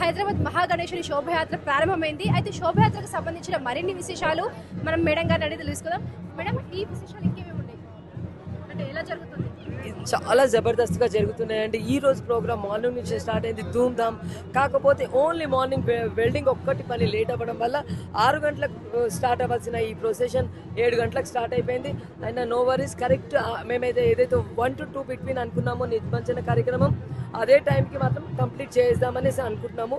హైదరాబాద్ మహాగణేశుని శోభయాత్ర ప్రారంభమైంది. అయితే శోభయాత్రకు సంబంధించిన మరిన్ని విశేషాలు మనం మేడం గారిని అడిగి తెలుసుకుందాం. మేడం ఈ విశేషాలు ఇంకేమేమి ఉన్నాయి అంటే ఎలా జరుగుతుంది? చాలా జబర్దస్త్గా జరుగుతున్నాయండి. ఈ రోజు ప్రోగ్రామ్ మార్నింగ్ నుంచి స్టార్ట్ అయింది. ధూమ్ ధామ్. కాకపోతే ఓన్లీ మార్నింగ్ వెల్డింగ్ ఒక్కటి పని లేట్ అవ్వడం వల్ల ఆరు గంటలకు స్టార్ట్ అవ్వాల్సిన ఈ ప్రొసెషన్ ఏడు గంటలకు స్టార్ట్ అయిపోయింది. అయినా నో వరీస్. కరెక్ట్ మేమైతే ఏదైతే వన్ టు టూ బిట్వీన్ అనుకున్నామో నిర్మించిన కార్యక్రమం అదే టైంకి మాత్రం కంప్లీట్ చేద్దామనేసి అనుకుంటున్నాము.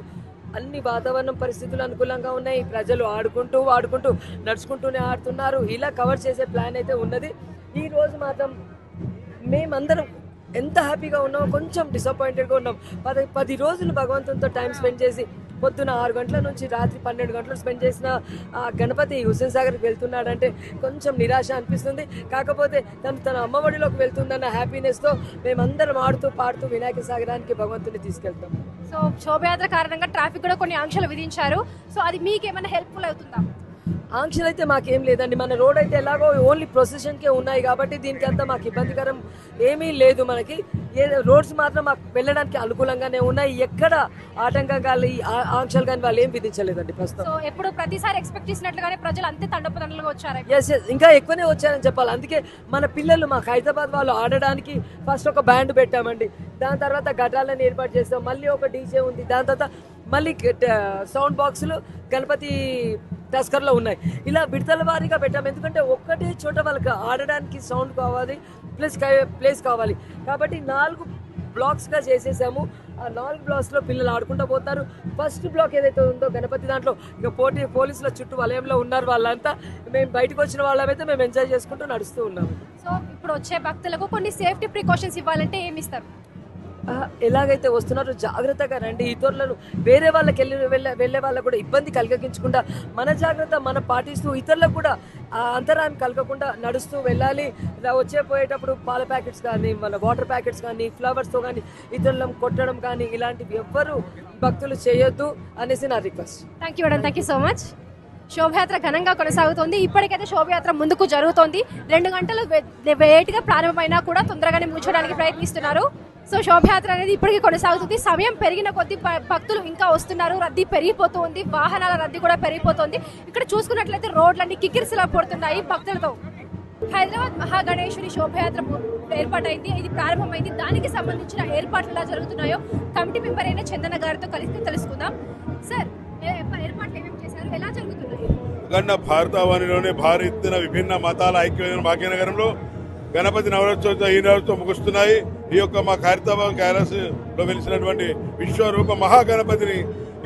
అన్ని వాతావరణం పరిస్థితులు అనుకూలంగా ఉన్నాయి. ప్రజలు ఆడుకుంటూ ఆడుకుంటూ నడుచుకుంటూనే ఆడుతున్నారు. ఇలా కవర్ చేసే ప్లాన్ అయితే ఉన్నది. ఈ రోజు మాత్రం మేమందరం ఎంత హ్యాపీగా ఉన్నామో కొంచెం డిసప్పాయింటెడ్గా ఉన్నాం. పది పది రోజులు భగవంతునితో టైం స్పెండ్ చేసి పొద్దున ఆరు గంటల నుంచి రాత్రి పన్నెండు గంటలు స్పెండ్ చేసిన ఆ గణపతి హుస్సేన్ సాగర్కి వెళ్తున్నాడంటే కొంచెం నిరాశ అనిపిస్తుంది. కాకపోతే తను తన అమ్మఒడిలోకి వెళ్తుందన్న హ్యాపీనెస్తో మేమందరం ఆడుతూ పాడుతూ వినాయక సాగరానికి భగవంతుని తీసుకెళ్తాం. సో శోభయాత్ర కారణంగా ట్రాఫిక్ కూడా కొన్ని ఆంక్షలు విధించారు. సో అది మీకు ఏమైనా హెల్ప్ఫుల్ అవుతుందా? ఆంక్షలు అయితే మాకేం లేదండి. మన రోడ్ అయితే ఎలాగో ఓన్లీ ప్రొసెషన్కే ఉన్నాయి కాబట్టి దీనికి అంతా మాకు ఇబ్బందికరం ఏమీ లేదు మనకి. ఏ రోడ్స్ మాత్రం మాకు వెళ్ళడానికి అనుకూలంగానే ఉన్నాయి. ఎక్కడ ఆటంకం కానీ ఆంక్షలు కానీ వాళ్ళు ఏం విధించలేదండి ప్రస్తుతం. ఎప్పుడు ప్రతిసారి ఎక్స్పెక్ట్ చేసినట్లుగానే ప్రజలు అంతే తండపతండలుగా వచ్చారు? ఎస్ ఎస్ ఇంకా ఎక్కువనే వచ్చారని చెప్పాలి. అందుకే మన పిల్లలు మాకు హైదరాబాద్ వాళ్ళు ఆడడానికి ఫస్ట్ ఒక బ్యాండ్ పెట్టామండి. దాని తర్వాత ఘటాలను ఏర్పాటు చేస్తాం మళ్ళీ ఒక డీజే ఉంది. దాని తర్వాత మళ్ళీ సౌండ్ బాక్సులు గణపతి టస్కర్లో ఉన్నాయి. ఇలా విడతల వారీగా పెట్టాము ఎందుకంటే ఒక్కటే చోట వాళ్ళకి ఆడడానికి సౌండ్ కావాలి ప్లస్ ప్లేస్ కావాలి. కాబట్టి నాలుగు బ్లాక్స్గా చేసేసాము. ఆ నాలుగు బ్లాక్స్లో పిల్లలు ఆడుకుంటూ పోతారు. ఫస్ట్ బ్లాక్ ఏదైతే ఉందో గణపతి దాంట్లో ఇక పోటీ పోలీసుల చుట్టూ వలయంలో ఉన్నారు వాళ్ళంతా. మేము బయటకు వచ్చిన వాళ్ళమైతే మేము ఎంజాయ్ చేసుకుంటూ నడుస్తూ ఉన్నాము. సో ఇప్పుడు వచ్చే భక్తులకు కొన్ని సేఫ్టీ ప్రికాషన్స్ ఇవ్వాలంటే ఏమి ఇస్తారు? ఎలాగైతే వస్తున్నారో జాగ్రత్తగా రండి. ఇతరులను వేరే వాళ్ళకి వెళ్ళి వెళ్ళే వెళ్ళే వాళ్ళకు కూడా ఇబ్బంది కలిగించకుండా మన జాగ్రత్త మనం పాటిస్తూ ఇతరులకు కూడా ఆ అంతరాయం కలగకుండా నడుస్తూ వెళ్ళాలి. ఇలా వచ్చే పోయేటప్పుడు పాల ప్యాకెట్స్ కానీ మన వాటర్ ప్యాకెట్స్ కానీ ఫ్లవర్స్తో కానీ ఇతరులను కొట్టడం కానీ ఇలాంటివి ఎవ్వరూ భక్తులు చేయొద్దు అనేసి నా request. Thank you madam thank you so much శోభయాత్ర ఘనంగా కొనసాగుతోంది. ఇప్పటికైతే శోభయాత్ర ముందుకు జరుగుతోంది. రెండు గంటలు వేటిగా ప్రారంభమైనా కూడా తొందరగానే ముగించడానికి ప్రయత్నిస్తున్నారు. సో శోభయాత్ర అనేది ఇప్పటికీ కొనసాగుతుంది. సమయం పెరిగిన కొద్ది భక్తులు ఇంకా వస్తున్నారు. రద్దీ పెరిగిపోతుంది. వాహనాల రద్దీ కూడా పెరిగిపోతుంది. ఇక్కడ చూసుకున్నట్లయితే రోడ్లన్నీ కిక్కిరిసిలా పడుతున్నాయి భక్తులతో. హైదరాబాద్ మహాగణేశ్వరి శోభయాత్ర ఏర్పాటైంది. ఇది ప్రారంభమైంది. దానికి సంబంధించిన ఏర్పాట్లు ఎలా జరుగుతున్నాయో కమిటీ మెంబర్ అయిన చందన గారితో కలిసి తెలుసుకుందాం. సార్ ఏర్పాట్లు ఏమేమి చేశారు? ఎలా జరుగుతున్నాయి? గన్న భారతావనిలోని భారీ విభిన్న మతాల ఐక్యమైన భాగ్యనగరంలో గణపతి నవరోత్సవం ఈ రోజుతో ముగుస్తున్నాయి. ఈ యొక్క మా ఖైరతాబాద్ క్యాలస్ వెలిసినటువంటి విశ్వరూప మహాగణపతిని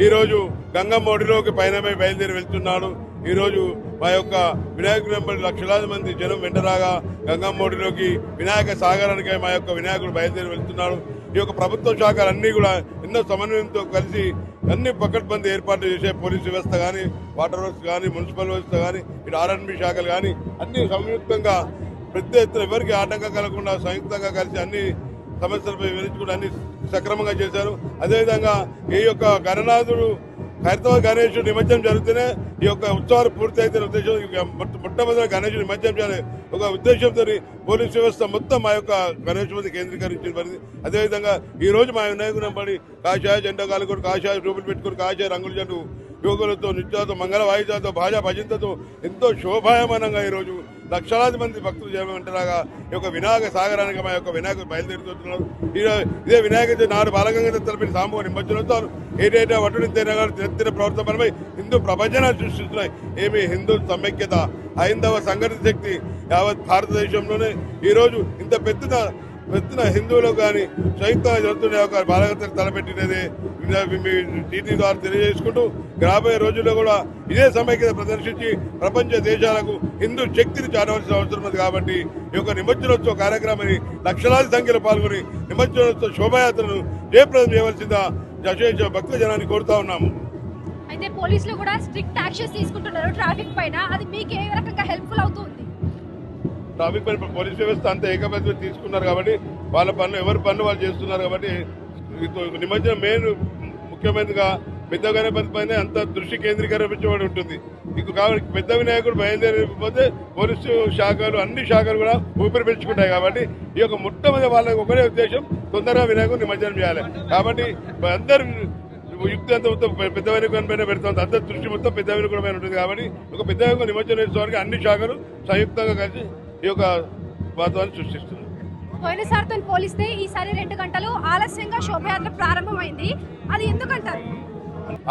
ఈరోజు గంగమ్మడిలోకి గంగమ్మోడిలోకి పయనమై బయలుదేరి వెళ్తున్నాడు. ఈరోజు మా యొక్క వినాయకుడు వెంబడి లక్షలాది మంది జనం వెంటరాగా గంగమ్మోడిలోకి వినాయక సాగరానికై మా యొక్క వినాయకుడు బయలుదేరి వెళ్తున్నాడు. ఈ యొక్క ప్రభుత్వ శాఖలన్నీ కూడా ఎన్నో సమన్వయంతో కలిసి అన్ని పకడ్బందీ ఏర్పాట్లు చేసే పోలీస్ వ్యవస్థ కానీ వాటర్ వర్క్స్ కానీ మున్సిపల్ వ్యవస్థ కానీ ఇటు ఆర్ఎన్బి శాఖలు కానీ అన్ని సంయుక్తంగా పెద్ద ఎత్తున ఎవరికి ఆటంకం కలగకుండా సంయుక్తంగా కలిసి అన్ని సమస్యలపై వివరించుకుంటూ అన్ని సక్రమంగా చేశారు. అదేవిధంగా ఈ యొక్క గణనాథుడు హైదరాబాద్ గణేశుడు నిమజ్జనం జరిగితేనే ఈ యొక్క ఉత్సవాలు పూర్తయితే ఉద్దేశం మొట్టమొదటి గణేశుడు నిమజ్జనం చేయాలి. ఒక ఉద్దేశంతో పోలీస్ వ్యవస్థ మొత్తం మా యొక్క గణేష్ మీద కేంద్రీకరించిన పరిధి అదేవిధంగా ఈ రోజు మా వినాయకుని పడి కాషాయ జెండా కాలుకొని కాషాయ రూపులు పెట్టుకొని కాషాయ రంగుల జెండు యువకులతో నృత్యాలతో మంగళ వాయిద్యాలతో భాజా భజంతతో ఎంతో శోభాయమానంగా ఈరోజు లక్షలాది మంది భక్తులు చేయమంటారా ఈ యొక్క వినాయక సాగరానికి మా యొక్క వినాయకుడు బయలుదేరుతున్నారు. ఈరోజు ఇదే వినాయక నాడు బాలగంగా తలపిన సామూహ నిమజ్జనంతో ఏటేటా వటుని తినగాడు తిన ప్రవర్తనపై హిందూ ప్రపంచనాలు సృష్టిస్తున్నాయి. ఏమి హిందూ సమైక్యత హైందవ సంఘటిత శక్తి యావత్ భారతదేశంలోనే. ఈరోజు ఇంత పెద్ద పెద్ద హిందువులకు కానీ సంయుక్తంగా జరుగుతున్న ఒక బాలగత తలపెట్టినది టీటీ ద్వారా తెలియజేసుకుంటూ రాబోయే రోజుల్లో కూడా ఇదే సమైక్యత ప్రదర్శించి ప్రపంచ దేశాలకు హిందూ శక్తిని చాటవలసిన అవసరం ఉంది కాబట్టి ఈ యొక్క నిమజ్జనోత్సవ కార్యక్రమాన్ని లక్షలాది సంఖ్యలో పాల్గొని నిమజ్జనోత్సవ శోభాయాత్రను జయప్రదం చేయవలసిందా జశేష భక్త జనాన్ని కోరుతా ఉన్నాము. అయితే పోలీసులు కూడా స్ట్రిక్ట్ యాక్షన్స్ తీసుకుంటున్నారు ట్రాఫిక్ పైన. అది మీకు ఏ రకంగా హెల్ప్ఫుల్ అవుతుంది? ట్రాఫిక్ పోలీస్ వ్యవస్థ అంతా ఏకపత్యం తీసుకున్నారు కాబట్టి వాళ్ళ పనులు ఎవరి పనులు వాళ్ళు చేస్తున్నారు కాబట్టి నిమజ్జనం మెయిన్ ముఖ్యమైనదిగా పెద్ద గణపతి పైన అంత దృష్టి కేంద్రీకరించబడి ఉంటుంది. ఇక కాబట్టి పెద్ద వినాయకుడు బయలుదేరిపోతే పోలీసు శాఖలు అన్ని శాఖలు కూడా ఊపిరి పెంచుకుంటాయి కాబట్టి ఈ యొక్క మొట్టమొదటి వాళ్ళకి ఒకటే ఉద్దేశం తొందరగా వినాయకుడు నిమజ్జనం చేయాలి. కాబట్టి అందరు యుక్తి అంతా మొత్తం పెద్ద వినాయకుని పైన పెడుతుంది అంత దృష్టి మొత్తం పెద్ద వినాయకుడి పైన ఉంటుంది కాబట్టి ఒక పెద్ద వెనుక నిమజ్జనం చేసేవారికి అన్ని శాఖలు సంయుక్తంగా కలిసి ఈ యొక్క వాతావరణం సృష్టిస్తున్నారు పోయినసారితో పోలిస్తే ఈసారి రెండు గంటలు ఆలస్యంగా శోభయాత్ర ప్రారంభమైంది. అది ఎందుకంటారు?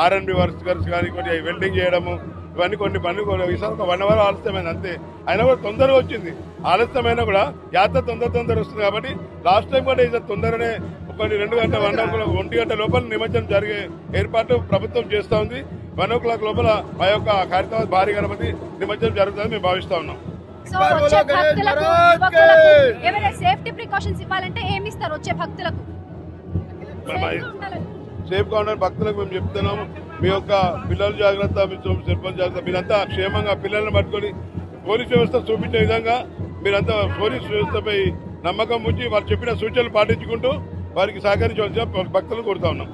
ఆర్ఎన్బి వర్కర్స్ కానీ కొన్ని వెల్డింగ్ చేయడము ఇవన్నీ కొన్ని పనులు ఈసారి ఒక వన్ అవర్ ఆలస్యమైంది అంతే. అయినా కూడా తొందరగా వచ్చింది. ఆలస్యమైనా కూడా యాత్ర తొందర తొందర వస్తుంది కాబట్టి లాస్ట్ టైం కూడా ఈసారి తొందరనే ఒకటి రెండు గంటల వన్ క్లాక్ ఒంటి గంట లోపల నిమజ్జనం జరిగే ఏర్పాట్లు ప్రభుత్వం చేస్తూ ఉంది. వన్ ఓ క్లాక్ లోపల మా యొక్క ఖైరతాబాద్ భారీ గణపతి నిమజ్జనం జరుగుతుందని మేము భావిస్తా ఉన్నాం. సో వచ్చే భక్తులకు యువకులకు ఏమైనా సేఫ్టీ ప్రికాషన్స్ ఇవ్వాలంటే ఏమి ఇస్తారు వచ్చే భక్తులకు? మరి మరి- Safe గా ఉండాలని. సేఫ్గా ఉండాలని భక్తులకు మేము చెప్తున్నాము మీ యొక్క పిల్లల జాగ్రత్త మీ సర్పంచ్ జాగ్రత్త మీరంతా క్షేమంగా పిల్లల్ని పట్టుకొని పోలీస్ వ్యవస్థ చూపించే విధంగా మీరంతా పోలీస్ వ్యవస్థపై నమ్మకం ఉంచి వారు చెప్పిన సూచనలు పాటించుకుంటూ వారికి సహకరించవలసిన భక్తులను కోరుతా ఉన్నాం.